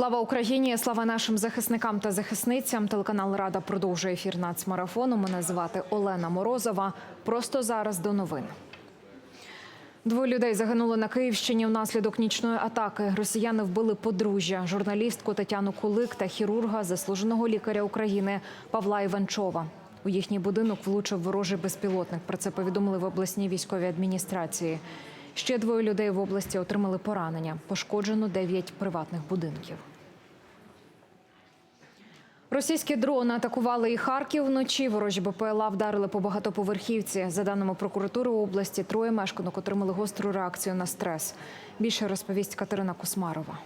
Слава Україні! Слава нашим захисникам та захисницям. Телеканал Рада продовжує ефір нацмарафону. Мене звати Олена Морозова. Просто зараз до новин. Двоє людей загинули на Київщині внаслідок нічної атаки. Росіяни вбили подружжя, журналістку Тетяну Кулик та хірурга, заслуженого лікаря України Павла Іванчова. У їхній будинок влучив ворожий безпілотник. Про це повідомили в обласній військовій адміністрації. Ще двоє людей в області отримали поранення. Пошкоджено дев'ять приватних будинків. Російські дрони атакували і Харків вночі. Ворожі БПЛА вдарили по багатоповерхівці. За даними прокуратури області, троє мешканок отримали гостру реакцію на стрес. Більше розповість Катерина Кусмарова.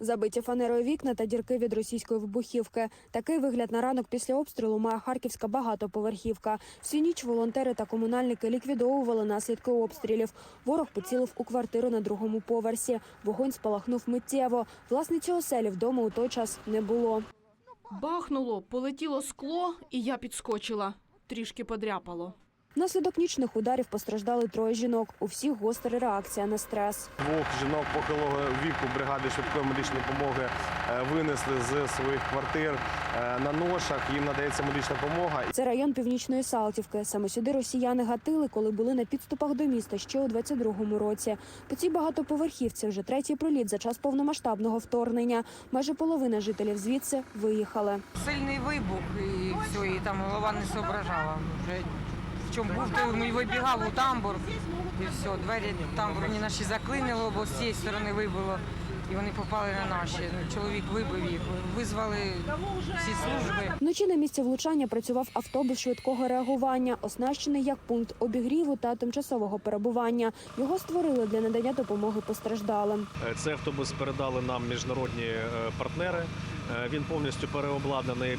Забиті фанерою вікна та дірки від російської вибухівки. Такий вигляд на ранок після обстрілу має харківська багатоповерхівка. Всю ніч волонтери та комунальники ліквідовували наслідки обстрілів. Ворог поцілив у квартиру на другому поверсі. Вогонь спалахнув миттєво. Власниці оселі вдома у той час не було. Бахнуло, полетіло скло, і я підскочила. Трішки подряпало. Внаслідок нічних ударів постраждали троє жінок. У всіх гостра реакція на стрес. Двох жінок похилого віку бригади швидкої медичної допомоги е, винесли з своїх квартир е, на ношах. Їм надається медична допомога. Це район північної Салтівки. Саме сюди росіяни гатили, коли були на підступах до міста ще у 22-му році. По цій багатоповерхівці вже третій проліт за час повномасштабного вторгнення. Майже половина жителів звідси виїхали. Сильний вибух і все, і там голова не соображала. Вже в чому був, то ми вибігав у тамбур, і все, двері тамбурні наші заклинило, бо з цієї сторони вибило. І вони попали на наші. Ну, Чоловік вибив їх, визвали всі служби. Вночі на місці влучання працював автобус швидкого реагування, оснащений як пункт обігріву та тимчасового перебування. Його створили для надання допомоги постраждалим. Е, Цей автобус передали нам міжнародні е, партнери. Е, Він повністю переобладнаний,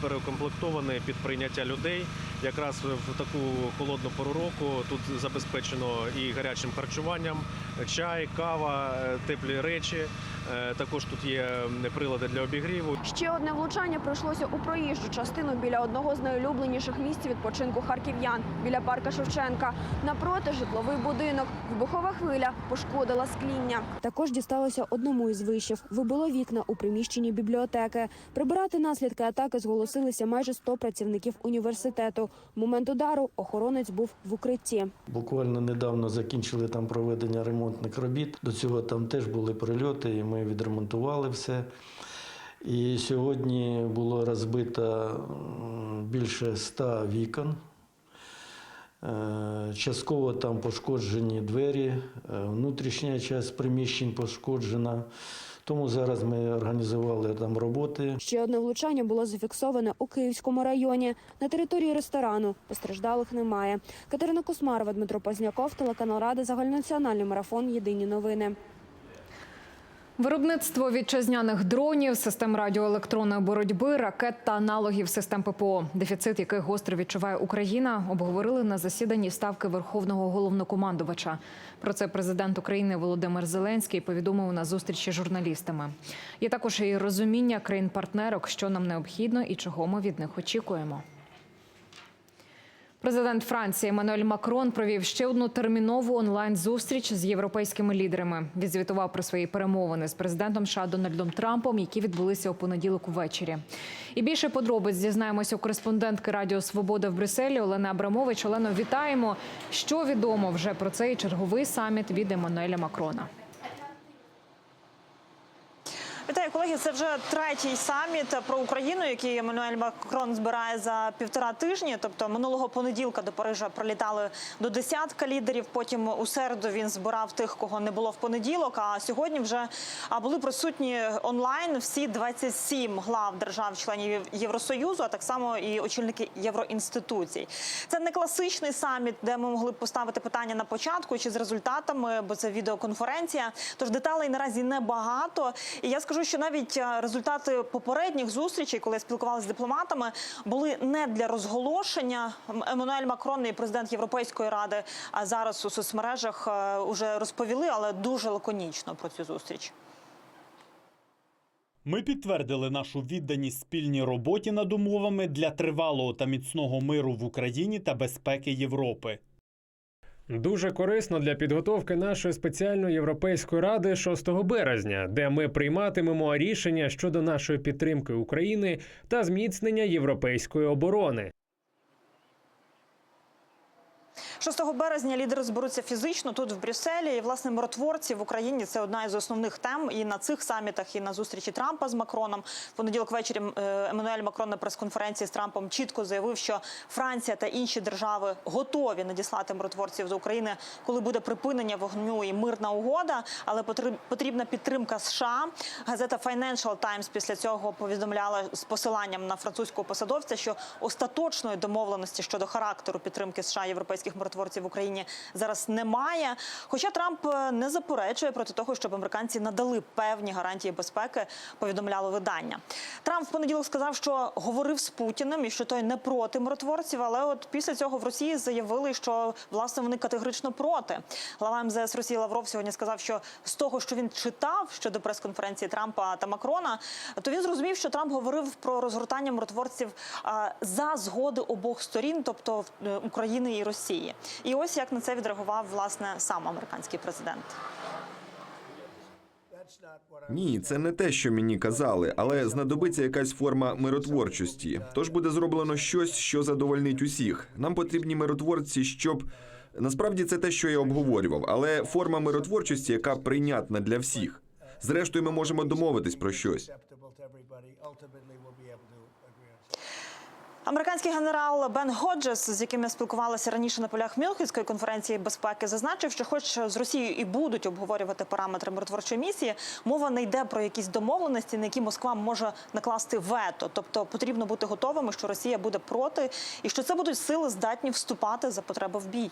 переукомплектований під прийняття людей. Якраз в таку холодну пору року тут забезпечено і гарячим харчуванням, чай, кава, е, теплі речі. Е, Також тут є прилади для обігріву. Ще одне влучання пройшлося у проїжджу частину біля одного з найулюбленіших місць відпочинку харків'ян біля парка Шевченка. Напроти житловий будинок. Вибухова хвиля пошкодила скління. Також дісталося одному із вишів. Вибило вікна у приміщенні бібліотеки. Прибирати наслідки атаки зголосилися майже 100 працівників університету. В момент удару охоронець був в укритті. Буквально недавно закінчили там проведення ремонтних робіт. До цього там теж були прильоти, і ми відремонтували все. І сьогодні було розбито більше ста вікон. Е, Частково там пошкоджені двері, е, внутрішня частина приміщень пошкоджена. Тому зараз ми організували там роботи. Ще одне влучання було зафіксоване у Київському районі на території ресторану. Постраждалих немає. Катерина Космарова, Дмитро Позняков, телеканал Рада, загальнонаціональний марафон. Єдині новини. Виробництво вітчизняних дронів, систем радіоелектронної боротьби, ракет та аналогів систем ППО, дефіцит яких гостро відчуває Україна, обговорили на засіданні ставки Верховного головнокомандувача. Про це президент України Володимир Зеленський повідомив на зустрічі з журналістами. Є також і розуміння країн-партнерок, що нам необхідно і чого ми від них очікуємо. Президент Франції Еммануель Макрон провів ще одну термінову онлайн-зустріч з європейськими лідерами. Відзвітував про свої перемовини з президентом США Дональдом Трампом, які відбулися у понеділок увечері. І більше подробиць дізнаємося у кореспондентки Радіо Свобода в Брюсселі Олени Абрамович. Олено, вітаємо. Що відомо вже про цей черговий саміт від Еммануеля Макрона? Колеги. Це вже третій саміт про Україну, який Еммануель Макрон збирає за півтора тижні. Тобто минулого понеділка до Парижа прилітали до десятка лідерів. Потім у середу він збирав тих, кого не було в понеділок. А сьогодні вже були присутні онлайн всі 27 глав держав-членів Євросоюзу, а так само і очільники євроінституцій. Це не класичний саміт, де ми могли б поставити питання на початку чи з результатами, бо це відеоконференція. Тож деталей наразі небагато. І я скажу, що навіть е, результати попередніх зустрічей, коли я спілкувалася з дипломатами, були не для розголошення. Еммануель Макрон і президент Європейської ради а зараз у соцмережах вже розповіли, але дуже лаконічно про цю зустріч. Ми підтвердили нашу відданість спільній роботі над умовами для тривалого та міцного миру в Україні та безпеки Європи. Дуже корисно для підготовки нашої спеціальної європейської ради 6 березня, де ми прийматимемо рішення щодо нашої підтримки України та зміцнення європейської оборони. 6 березня лідери зберуться фізично тут в Брюсселі. І власне миротворці в Україні це одна із основних тем і на цих самітах, і на зустрічі Трампа з Макроном. В понеділок ввечері е, Еммануель Макрон на прес-конференції з Трампом чітко заявив, що Франція та інші держави готові надіслати миротворців до України, коли буде припинення вогню і мирна угода. Але потріб- потрібна підтримка США. Газета Financial Times після цього повідомляла з посиланням на французького посадовця, що остаточної домовленості щодо характеру підтримки США європейських миротворців в Україні зараз немає. Хоча Трамп е, не заперечує проти того, щоб американці надали певні гарантії безпеки, повідомляло видання. Трамп в понеділок сказав, що говорив з Путіним і що той не проти миротворців. Але от після цього в Росії заявили, що власне вони категорично проти. Глава МЗС Росії Лавров сьогодні сказав, що з того, що він читав щодо прес-конференції Трампа та Макрона, то він зрозумів, що Трамп говорив про розгортання миротворців за згоди обох сторін, тобто е, України і Росії. І ось як на це відреагував власне сам американський президент. Ні, це не те, що мені казали, але знадобиться якась форма миротворчості. Тож буде зроблено щось, що задовольнить усіх. Нам потрібні миротворці, щоб насправді це те, що я обговорював, але форма миротворчості, яка прийнятна для всіх. Зрештою, ми можемо домовитись про щось. Американський генерал Бен Ходжес, з яким я спілкувалася раніше на полях Мюнхенської конференції безпеки, зазначив, що, хоч з Росією і будуть обговорювати параметри миротворчої місії, мова не йде про якісь домовленості, на які Москва може накласти вето. Тобто потрібно бути готовими, що Росія буде проти, і що це будуть сили здатні вступати за потреби в бій.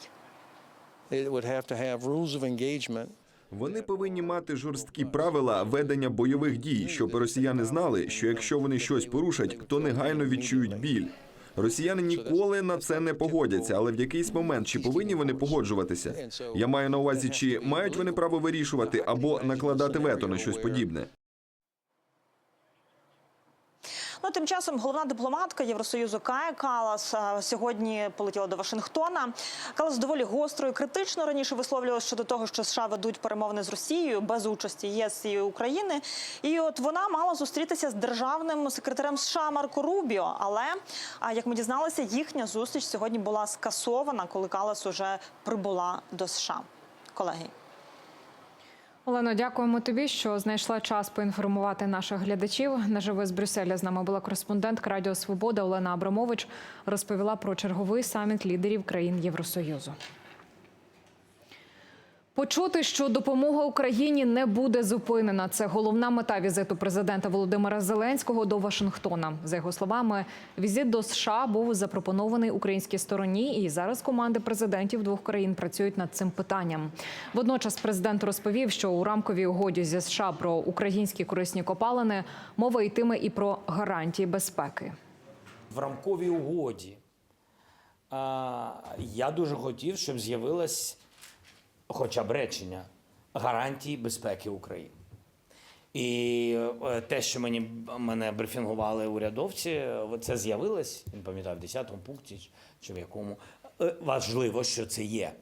Вони повинні мати жорсткі правила ведення бойових дій, щоб росіяни знали, що якщо вони щось порушать, то негайно відчують біль. Росіяни ніколи на це не погодяться, але в якийсь момент чи повинні вони погоджуватися? Я маю на увазі, чи мають вони право вирішувати або накладати вето на щось подібне. Ну тим часом головна дипломатка Євросоюзу Кая Калас сьогодні полетіла до Вашингтона. Калас доволі гостро і критично раніше висловлювалася щодо того, що США ведуть перемовини з Росією без участі ЄС і України. І от вона мала зустрітися з державним секретарем США Марко Рубіо. Але як ми дізналися, їхня зустріч сьогодні була скасована, коли Калас уже прибула до США. Колеги. Олено, дякуємо тобі, що знайшла час поінформувати наших глядачів. Наживо з Брюсселя з нами була кореспондентка Радіо Свобода Олена Абрамович. Розповіла про черговий саміт лідерів країн Євросоюзу. Почути, що допомога Україні не буде зупинена. Це головна мета візиту президента Володимира Зеленського до Вашингтона. За його словами, візит до США був запропонований українській стороні, і зараз команди президентів двох країн працюють над цим питанням. Водночас президент розповів, що у рамковій угоді зі США про українські корисні копалини мова йтиме і про гарантії безпеки. в рамковій угоді. Я дуже хотів, щоб з'явилось хоча б речення гарантії безпеки України. І е, те, що мені мене брифінгували урядовці, е, це з'явилось, не пам'ятаю, в 10-му пункті чи в якому. Е, Важливо, що це є.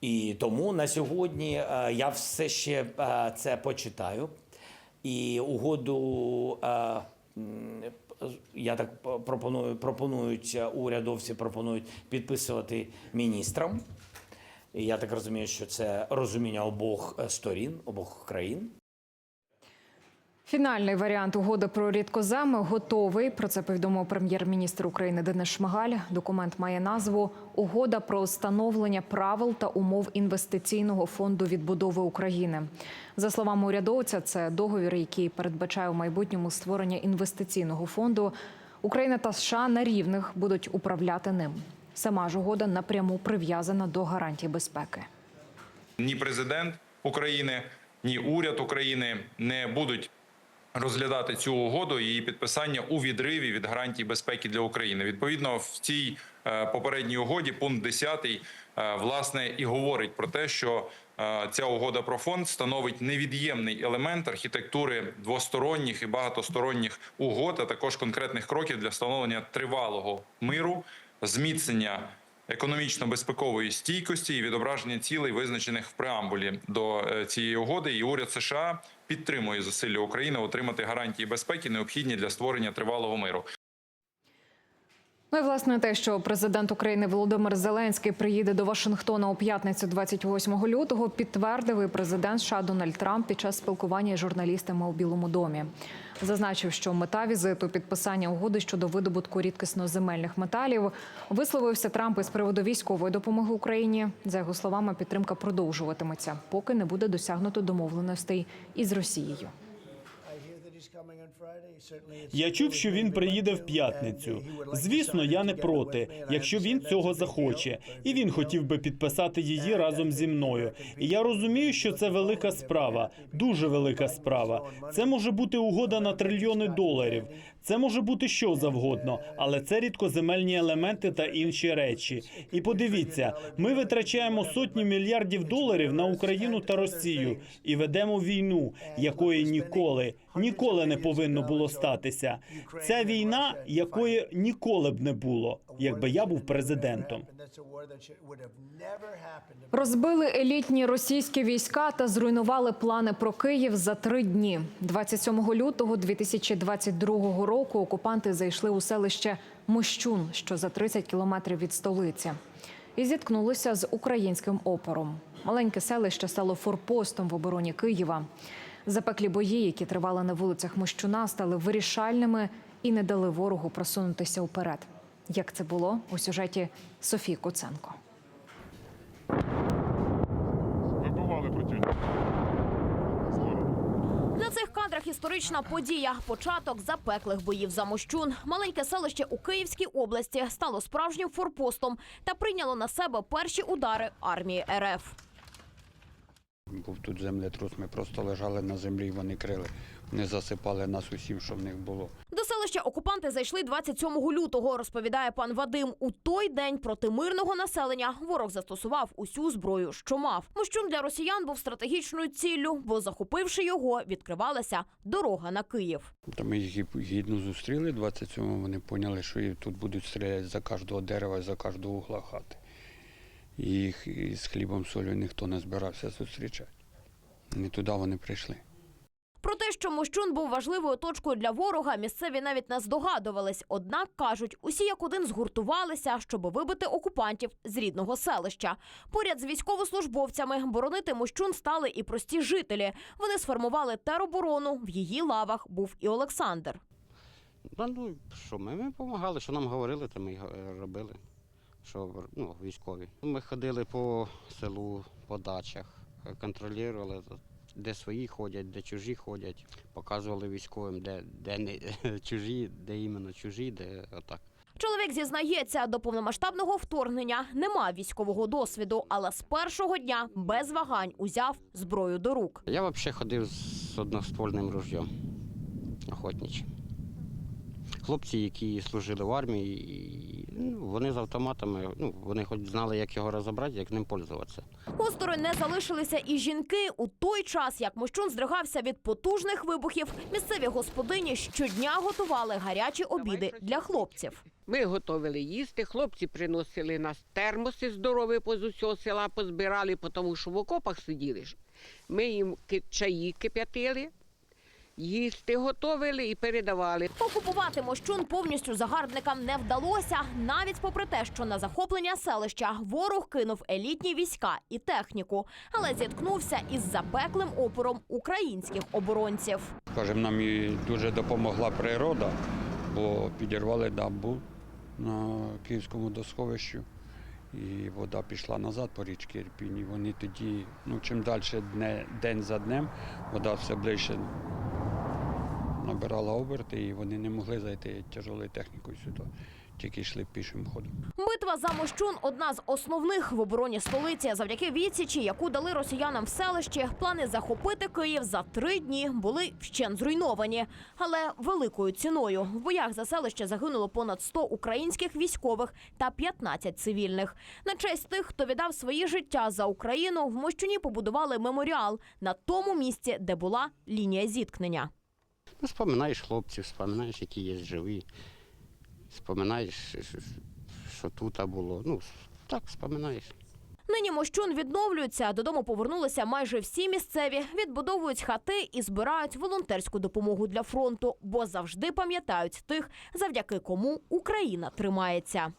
І тому на сьогодні я все ще це почитаю. І угоду, я так пропоную, пропонують урядовці пропонують підписувати міністрам. І я так розумію, що це розуміння обох е, сторін, обох країн. Фінальний варіант угоди про рідкоземи готовий. Про це повідомив прем'єр-міністр України Денис Шмигаль. Документ має назву Угода про встановлення правил та умов інвестиційного фонду відбудови України. За словами урядовця, це договір, який передбачає у майбутньому створення інвестиційного фонду. Україна та США на рівних будуть управляти ним. Сама ж угода напряму прив'язана до гарантій безпеки. ні президент України, ні уряд України не будуть розглядати цю угоду і її підписання у відриві від гарантій безпеки для України. Відповідно, в цій е, попередній угоді, пункт 10, е, власне і говорить про те, що е, ця угода про фонд становить невід'ємний елемент архітектури двосторонніх і багатосторонніх угод, а також конкретних кроків для встановлення тривалого миру, зміцнення економічно-безпекової стійкості і відображення цілей, визначених в преамбулі до е, цієї угоди. І уряд США підтримує зусилля України отримати гарантії безпеки, необхідні для створення тривалого миру. Ну і власне те, що президент України Володимир Зеленський приїде до Вашингтона у п'ятницю, 28 лютого, підтвердив і президент США Дональд Трамп під час спілкування з журналістами у Білому домі. Зазначив, що мета візиту підписання угоди щодо видобутку рідкісноземельних металів. Висловився Трамп із приводу військової допомоги Україні. За його словами, підтримка продовжуватиметься, поки не буде досягнуто домовленостей із Росією. Я чув, що він приїде в п'ятницю. Звісно, я не проти, якщо він цього захоче, і він хотів би підписати її разом зі мною. І я розумію, що це велика справа, дуже велика справа. Це може бути угода на трильйони доларів. Це може бути що завгодно, але це рідкоземельні елементи та інші речі. І подивіться, ми витрачаємо сотні мільярдів доларів на Україну та Росію і ведемо війну, якої ніколи, ніколи не повинно було статися. Ця війна, якої ніколи б не було, якби я був президентом. Розбили елітні російські війська та зруйнували плани про Київ за три дні. 27 лютого 2022 року окупанти зайшли у селище Мощун, що за 30 кілометрів від столиці, і зіткнулися з українським опором. Маленьке селище стало форпостом в обороні Києва. Запеклі бої, які тривали на вулицях Мощуна, стали вирішальними і не дали ворогу просунутися вперед. Як це було у сюжеті Софії Куценко? Вибивали противника. На цих кадрах історична подія. Початок запеклих боїв за Мощун. Маленьке селище у Київській області стало справжнім форпостом та прийняло на себе перші удари армії РФ. Був тут землетрус, ми просто лежали на землі, і вони крили. Вони засипали нас усім, що в них було. До селища окупанти зайшли 27 лютого, розповідає пан Вадим. У той день проти мирного населення ворог застосував усю зброю, що мав. Мощун для росіян був стратегічною ціллю, бо захопивши його, відкривалася дорога на Київ. Та ми їх гідно зустріли 27-го, вони поняли, що тут будуть стріляти за кожного дерева, за кожного угла хати. Їх із хлібом солью ніхто не збирався зустрічати. Не туди вони прийшли. Про те, що Мощун був важливою точкою для ворога, місцеві навіть не здогадувались. Однак кажуть, усі як один згуртувалися, щоб вибити окупантів з рідного селища. Поряд з військовослужбовцями боронити Мощун стали і прості жителі. Вони сформували тероборону. В її лавах був і Олександр. Та ну що, ми, ми допомагали, що нам говорили, то ми робили. Що ну, військові. Ми ходили по селу, по дачах, контролювали, де свої ходять, де чужі ходять. Показували військовим, де, де не чужі, де іменно чужі, де отак. Чоловік зізнається, до повномасштабного вторгнення нема військового досвіду, але з першого дня без вагань узяв зброю до рук. Я взагалі ходив з одноствольним ружьом охотничим. Хлопці, які служили в армії, і, ну, вони з автоматами, ну, вони хоч знали, як його розібрати, як ним пользуватися. Осторонь не залишилися і жінки. У той час, як Мощун здригався від потужних вибухів, місцеві господині щодня готували гарячі обіди для хлопців. Ми готували їсти, хлопці приносили нас термоси здорові з усього села, позбирали, тому що в окопах сиділи. Ми їм ки- чаї кип'ятили, їсти готували і передавали. Окупувати Мощун повністю загарбникам не вдалося, навіть попри те, що на захоплення селища ворог кинув елітні війська і техніку, але зіткнувся із запеклим опором українських оборонців. Скажімо, нам і дуже допомогла природа, бо підірвали дамбу на Київському досховищу. І вода пішла назад по річці Ірпінь. І вони тоді, ну чим далі день за днем, вода все ближче набирала оберти, і вони не могли зайти тяжелою технікою сюди, тільки йшли пішим ходом. Битва за Мощун – одна з основних в обороні столиці. Завдяки відсічі, яку дали росіянам в селищі, плани захопити Київ за три дні були вщен зруйновані. Але великою ціною. В боях за селище загинуло понад 100 українських військових та 15 цивільних. На честь тих, хто віддав свої життя за Україну, в Мощуні побудували меморіал на тому місці, де була лінія зіткнення. Ну, споминаєш хлопців, споминаєш, які є живі. Споминаєш, що тут було. Ну, Так, споминаєш. Нині Мощун відновлюється. Додому повернулися майже всі місцеві, відбудовують хати і збирають волонтерську допомогу для фронту, бо завжди пам'ятають тих, завдяки кому Україна тримається.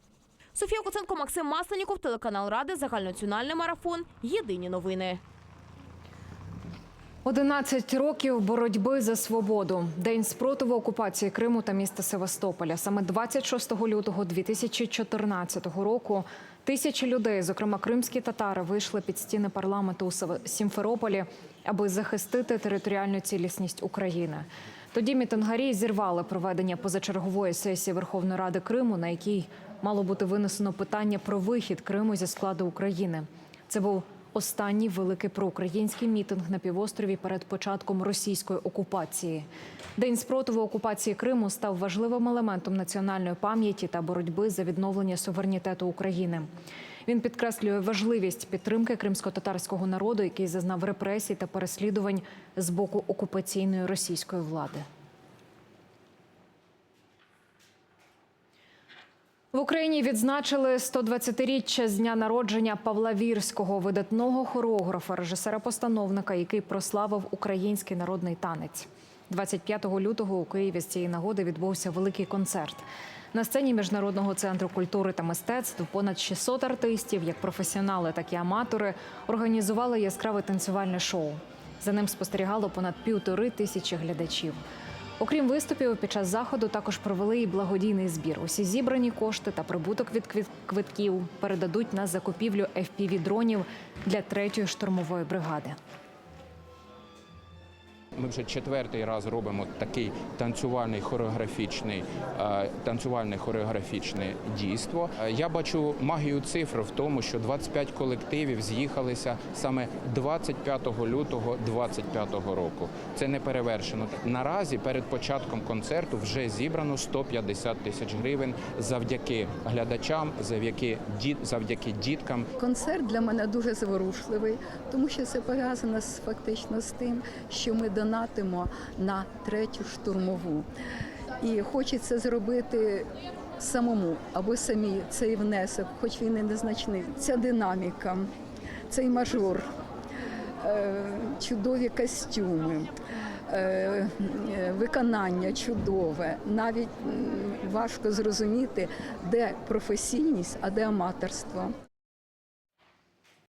Софія Куценко, Максим Масленіков, телеканал Ради, загальнонаціональний марафон. Єдині новини. 11 років боротьби за свободу. День спротиву окупації Криму та міста Севастополя. Саме 26 лютого 2014 року тисячі людей, зокрема кримські татари, вийшли під стіни парламенту у Сімферополі, аби захистити територіальну цілісність України. Тоді мітингарі зірвали проведення позачергової сесії Верховної Ради Криму, на якій мало бути винесено питання про вихід Криму зі складу України. Це був останній великий проукраїнський мітинг на півострові перед початком російської окупації. День спротиву окупації Криму став важливим елементом національної пам'яті та боротьби за відновлення суверенітету України. Він підкреслює важливість підтримки кримсько-татарського народу, який зазнав репресій та переслідувань з боку окупаційної російської влади. В Україні відзначили 120-річчя з дня народження Павла Вірського, видатного хореографа, режисера-постановника, який прославив український народний танець. 25 лютого у Києві з цієї нагоди відбувся великий концерт. На сцені міжнародного центру культури та мистецтв понад 600 артистів, як професіонали, так і аматори, організували яскраве танцювальне шоу. За ним спостерігало понад півтори тисячі глядачів. Окрім виступів, під час заходу також провели і благодійний збір. Усі зібрані кошти та прибуток від квит- квитків передадуть на закупівлю fpv дронів для третьої штурмової бригади. Ми вже четвертий раз робимо такий танцювальний хореографічний е, танцювальне хореографічне дійство. Е, Я бачу магію цифр в тому, що 25 колективів з'їхалися саме 25 лютого 25 року. Це не перевершено. Наразі перед початком концерту вже зібрано 150 тисяч гривень завдяки глядачам, завдяки діт, завдяки діткам. Концерт для мене дуже зворушливий, тому що це пов'язано з фактично з тим, що ми донатимо на третю штурмову. І хочеться зробити самому або самі цей внесок, хоч він і незначний. Ця динаміка, цей мажор, е, чудові костюми. е, е, Виконання чудове, навіть важко зрозуміти, де професійність, а де аматорство.